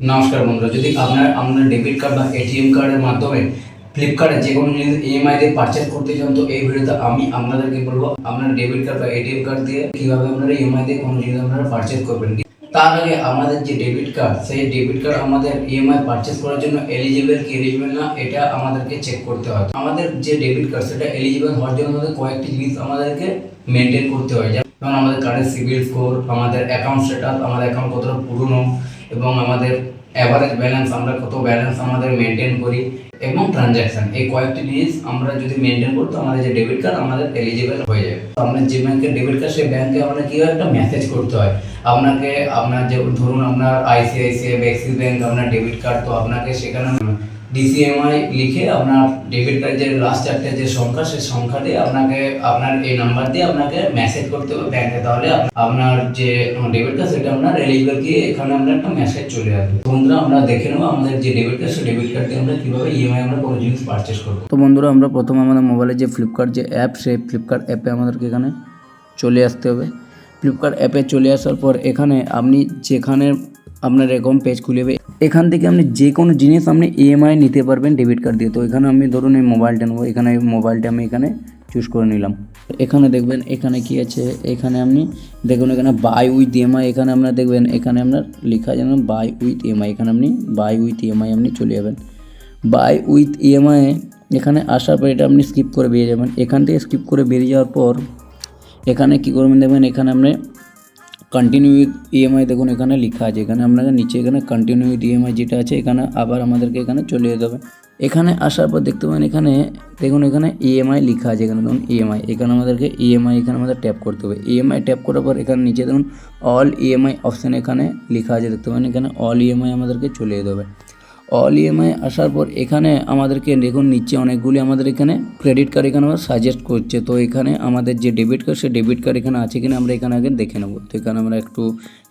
নমস্কার বন্ধুরা, যদি আপনার আপনার ডেবিট কার্ড বা এটিএম কার্ডের মাধ্যমে ফ্লিপকার্টে যে কোনো জিনিস ইএমআই দিয়ে পারচেজ করতে চান, তো এই ভিডিওতে আমি আপনাদেরকে বলব আপনার ডেবিট কার্ড বা এটিএম কার্ড দিয়ে কীভাবে আপনারা ইএমআই দিয়ে কোনো জিনিস আপনারা পারচেজ করবেন। তার আগে আমাদের যে ডেবিট কার্ড সেই ডেবিট কার্ড আমাদের ইএমআই পারচেজ করার জন্য এলিজিবল কি এলিজিবল না, এটা আমাদেরকে চেক করতে হয়। আমাদের যে ডেবিট কার্ড সেটা এলিজিবল হওয়ার জন্য কয়েকটি জিনিস আমাদেরকে মেনটেন করতে হয়। যেমন আমাদের কার্ডের সিভিল স্কোর, আমাদের অ্যাকাউন্ট সেট আমাদের অ্যাকাউন্ট কতটা পুরনো এবং আমাদের অ্যাভারেজ ব্যালেন্স আমরা কত ব্যালেন্স আমাদের মেনটেন করি এবং ট্রানজ্যাকশন এই কয়েকটি জিনিস আমরা যদি মেনটেন করতো আমাদের যে ডেবিট কার্ড আমাদের এলিজিবল হয়ে যাবে। তো আপনার যে ব্যাংকের ডেবিট কার্ড সেই ব্যাংকে আপনার কী একটা মেসেজ করতে হয়। আপনাকে, আপনার যে, ধরুন আপনার আইসিআইসিআই বা অ্যাক্সিস ব্যাংক আপনার ডেবিট কার্ড তো আপনাকে সেখানে ডিসিএমআই লিখে আপনার ডেবিট কার্ড যে লাস্ট চারটে যে সংখ্যা, সেই সংখ্যা দিয়ে আপনাকে, আপনার এই নাম্বার দিয়ে আপনাকে মেসেজ করতে হবে ব্যাংকে তাহলে আপনার যে ডেবিট কার্ড সেটা আপনার এলিজিবল গিয়ে এখানে আমরা একটা মেসেজ চলে আসবে। বন্ধুরা, আমরা দেখে নেব আমাদের যে ডেবিট কার্ড সেই ডেবিট কার্ড দিয়ে আমরা কীভাবে ইএমআই আমরা কোনো জিনিস পারচেস করব। তো বন্ধুরা, আমরা প্রথমে আমাদের মোবাইলে যে ফ্লিপকার্ট যে অ্যাপ সেই ফ্লিপকার্ট অ্যাপে আমাদেরকে এখানে চলে আসতে হবে। ফ্লিপকার্ট অ্যাপে চলে আসার পর এখানে আপনি যেখানে আপনার এরকম পেজ খুলে এখান থেকে আপনি যে কোনো জিনিস আপনি ইএমআই নিতে পারবেন ডেবিট কার্ড দিয়ে। তো এখানে আমি ধরুন এই মোবাইলটা নেব। এখানে মোবাইলটা আমি এখানে চুজ করে নিলাম। এখানে দেখবেন, এখানে কি আছে? এখানে আপনি দেখুন, এখানে বাই উইথ ইএমআই এখানে আপনার দেখবেন, এখানে আপনার লেখা যেন বাই উইথ ইএমআই এখানে আপনি বাই উইথ ইএমআই আপনি চলে যাবেন। বাই উইথ ইএমআই এখানে আসার পর এটা আপনি স্কিপ করে বেরিয়ে যাবেন। এখান থেকে স্কিপ করে বেরিয়ে যাওয়ার পর এখানে কি করবেন দেখবেন, এখানে আপনি কন্টিনিউ ইএমআই দেখুন, এখানে লেখা আছে। এখানে আপনাকে নিচে এখানে কন্টিনিউ ইএমআই যেটা আছে, এখানে আবার আমাদেরকে এখানে চলে যেতে হবে। এখানে আসার পর দেখতে পাবেন এখানে, দেখুন এখানে ইএমআই লেখা আছে এখানে, দেখুন ইএমআই এখানে আমাদেরকে ইএমআই এখানে আমাদের ট্যাপ করতে হবে। ইএমআই ট্যাপ করার পর এখানে নিচে দেখুন অল ইএমআই অপশান এখানে লেখা আছে। দেখতে পাবেন এখানে অল ইএমআই আমাদেরকে চলে যেতে হবে। অল ইএমআই আসার পর এখানে আমাদেরকে দেখুন নিচে অনেকগুলি আমাদের এখানে ক্রেডিট কার্ড এখানে সাজেস্ট করছে। তো এখানে আমাদের যে ডেবিট কার্ড সে ডেবিট কার্ড এখানে আছে কিনা আমরা এখানে আগে দেখে নেব। তো এখানে আমরা একটু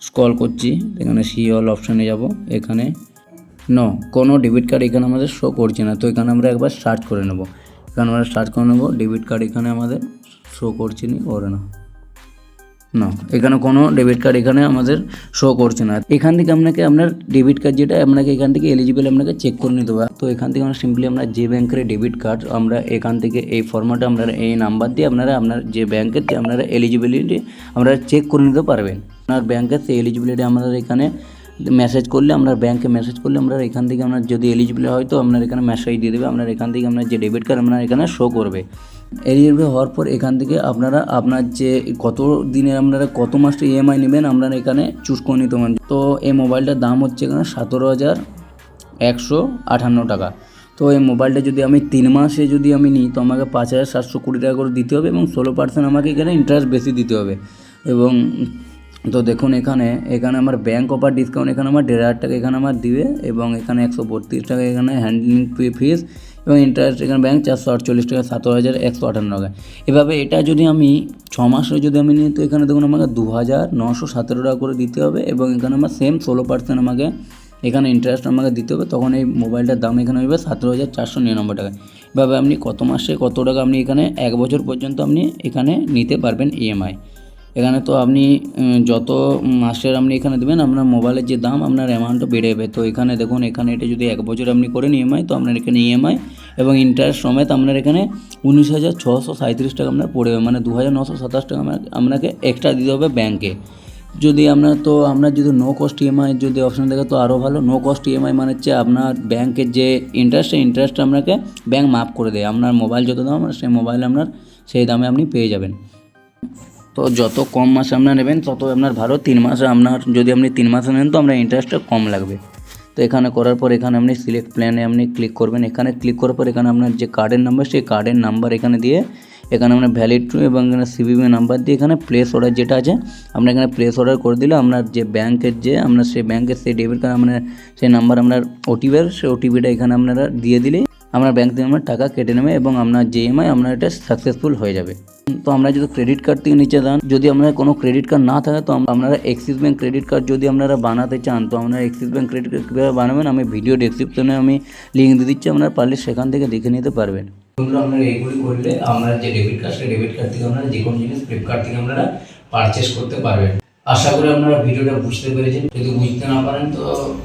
স্ক্রল করছি। এখানে সি অল অপশানে যাব। এখানে ন কোনো ডেবিট কার্ড এখানে আমাদের শো করছে না। তো এখানে আমরা একবার সার্চ করে নেব। এখানে আমরা সার্চ করে নেব। ডেবিট কার্ড এখানে আমাদের শো করছে নি করে না। না, এখানে কোনো ডেবিট কার্ড এখানে আমাদের শো করছে না। এখান থেকে আপনাকে, আপনার ডেবিট কার্ড যেটা, আপনাকে এখান থেকে এলিজিবল আপনাকে চেক করে নিতে হবে। তো এখান থেকে আমরা সিম্পলি আমরা যে ব্যাংকের ডেবিট কার্ড আমরা এখান থেকে এই ফর্ম্যাটে আপনারা এই নাম্বার দিয়ে আপনারা আপনার যে ব্যাংকের আপনারা এলিজিবিলিটি আপনারা চেক করে নিতে পারবেন। আপনার ব্যাংকের সেই এলিজিবিলিটি আমাদের এখানে মেসেজ করলে আমরা ব্যাংকে মেসেজ করলে আমরা এখান থেকে আপনার যদি এলিজিবল হয় তো আপনার এখানে মেসেজ দিয়ে দেবে, আপনার এখান থেকে আপনার যে ডেবিট কার্ড আপনার এখানে শো করবে। এলিজিবল হওয়ার পর এখান থেকে আপনারা আপনার যে কত দিনের আপনারা কত মাসটা ইএমআই নেবেন আপনারা এখানে চুজ করে নিতে পারেন তো এই মোবাইলটার দাম হচ্ছে এখানে সতেরো হাজার একশো আটান্ন টাকা। তো এই মোবাইলটা যদি আমি তিন মাসে যদি আমি নিই, তো আমাকে পাঁচ হাজার সাতশো কুড়ি টাকা করে দিতে হবে এবং ষোলো পার্সেন্ট আমাকে এখানে ইন্টারেস্ট বেশি দিতে হবে। এবং তো দেখুন এখানে এখানে আমার ব্যাঙ্ক অফার ডিসকাউন্ট এখানে আমার দেড় হাজার টাকা এখানে আমার দিবে এবং এখানে একশো বত্রিশ টাকা এখানে হ্যান্ডলিং ফিস এবং ইন্টারেস্ট এখানে ব্যাঙ্ক চারশো আটচল্লিশ টাকা সতেরো হাজার, একশো আটান্ন টাকা। এভাবে এটা যদি আমি ছ মাসে যদি আমি নিই, তো এখানে দেখুন আমাকে দু হাজার নশো সতেরো টাকা করে দিতে হবে এবং এখানে আমার সেম ষোলো পার্সেন্ট আমাকে এখানে ইন্টারেস্ট আমাকে দিতে হবে। তখন এই মোবাইলটার দাম এখানে হবে সতেরো হাজার চারশো নিরানব্বই টাকা। এভাবে আপনি কত মাসে কত টাকা আপনি এখানে এক বছর পর্যন্ত আপনি এখানে নিতে পারবেন ইএমআই এখানে তো আপনি যত মাসের আপনি এখানে দেবেন, আপনার মোবাইলের যে দাম, আপনার অ্যামাউন্টটা বেড়ে যাবে। তো এখানে দেখুন, এখানে এটা যদি এক বছর আপনি করেন ইএমআই তো আপনার এখানে ইএমআই এবং ইন্টারেস্ট সমেত আপনার এখানে উনিশ হাজার ছশো সাঁত্রিশ টাকা আপনার পড়ে যাবে মানে দু হাজার নশো সাতাশ টাকা আপনাকে এক্সট্রা দিতে হবে ব্যাংকে যদি আপনার তো, আপনার যদি নো কস্ট ইএমআই যদি অপশন থাকে তো আরও ভালো। নো কস্ট ইএমআই মানে হচ্ছে আপনার ব্যাংকের যে ইন্টারেস্ট সেই ইন্টারেস্ট আপনাকে ব্যাংক মাফ করে দেয়। আপনার মোবাইল যত দাম, সেই মোবাইল আপনার সেই দামে আপনি পেয়ে যাবেন। তো যত কম মাসে আপনার নেবেন, তত আপনার ভালো। তিন মাসে আপনার যদি আপনি তিন মাসে নেন তো আপনার ইন্টারেস্টটা কম লাগবে। তো এখানে করার পর এখানে আপনি সিলেক্ট প্ল্যানে আপনি ক্লিক করবেন। এখানে ক্লিক করার পর এখানে আপনার যে কার্ডের নাম্বার সেই কার্ডের নাম্বার এখানে দিয়ে এখানে আপনার ভ্যালিড টু এবং এখানে সিবিবি নাম্বার দিয়ে এখানে প্লেস অর্ডার যেটা আছে আপনার এখানে প্লেস অর্ডার করে দিলে আপনার যে ব্যাংকের যে, আপনার সেই ব্যাংকের সেই ডেবিট কার্ড আপনার সেই নাম্বার আপনার ওটিপির সেই ওটিপিটা এখানে আপনারা দিয়ে দিলেই আপনার ব্যাঙ্ক থেকে আপনার টাকা কেটে নেবে এবং আপনার যে ইএমআই আপনার এটা সাকসেসফুল হয়ে যাবে। তো আমরা যদি ক্রেডিট কার্ড থেকে নিচে দেন যদি আপনার কোনো ক্রেডিট কার্ড না থাকে, তো আপনারা এক্সিস ব্যাঙ্ক ক্রেডিট কার্ড যদি আপনারা বানাতে চান, তো আপনারা এক্সিস ব্যাঙ্ক ক্রেডিট কার্ড কীভাবে বানাবেন, আমি ভিডিও ডেসক্রিপশনে আমি লিঙ্ক দিয়ে দিচ্ছি, আপনারা পারলে সেখান থেকে দেখে নিতে পারবেন। বন্ধুরা, আপনারা এইগুলি করলে আপনার যে ডেবিট কার্ড সেই ডেবিট কার্ড থেকে আপনারা যে কোনো জিনিস ফ্লিপকার্ট থেকে আপনারা পারচেস করতে পারবেন। আশা করি আপনারা ভিডিওটা বুঝতে পেরেছেন। যদি বুঝতে না পারেন, তো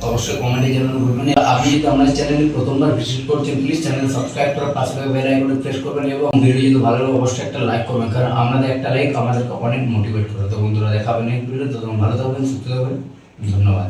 অবশ্যই কমেন্টে জানানো ভুলবেন। আপনি যদি আমাদের চ্যানেলে প্রথমবার ভিজিট করছেন প্লিজ চ্যানেল সাবস্ক্রাইব করে পাশে থাকা বেল আইকনে প্রেস করবেন এবং ভিডিও যদি ভালো লাগে, অবশ্যই একটা লাইক করবেন। কারণ আমাদের একটা লাইক আমাদেরকে অনেক মোটিভেট করে। তো বন্ধুরা দেখাবেন এই ভিডিও তখন ভালো থাকবেন, সুস্থ থাকবেন। ধন্যবাদ।